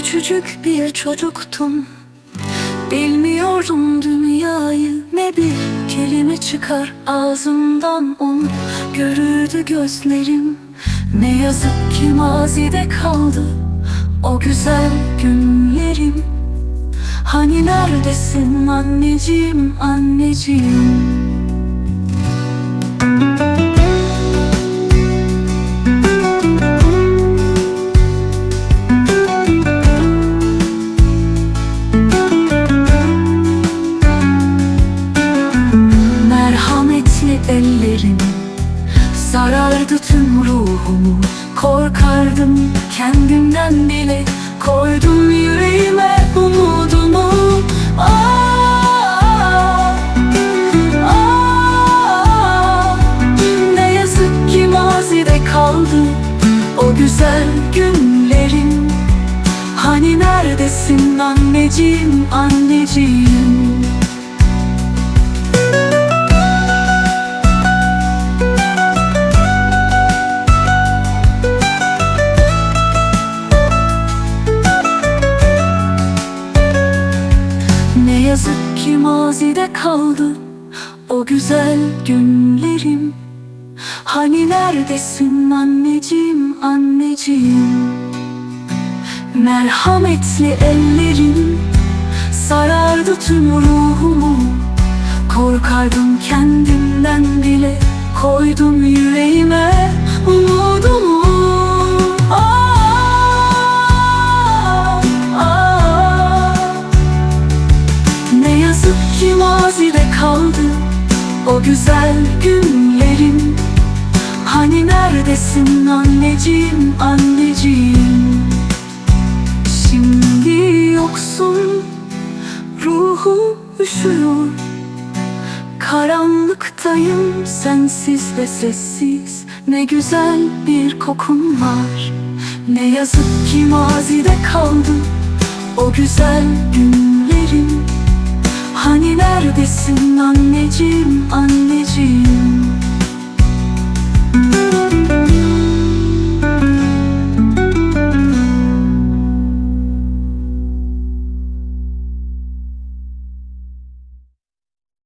Küçücük bir çocuktum. Bilmiyorum dünyayı ne bir kelime çıkar ağzımdan onu Görürdü gözlerim ne yazık ki mazide kaldı O güzel günlerim. Hani neredesin anneciğim anneciğim Sarardı tüm ruhumu. Korkardım kendimden bile. Koydum yüreğime umudumu. Aa, aa, Ne yazık ki mazide kaldı O güzel günlerim. Hani neredesin anneciğim anneciğim yazık ki mazide kaldı o güzel günlerim. Hani neredesin anneciğim anneciğim? Merhametli ellerin sarardı tüm ruhumu. Korkardım kendimden bile koydum yüreğime o güzel günlerim Hani neredesin anneciğim anneciğim? Şimdi yoksun ruhum üşüyor. Karanlıktayım sensiz ve sessiz. Ne güzel bir kokun var. Ne yazık ki mazide kaldı O güzel günlerim Hani neredesin anneciğim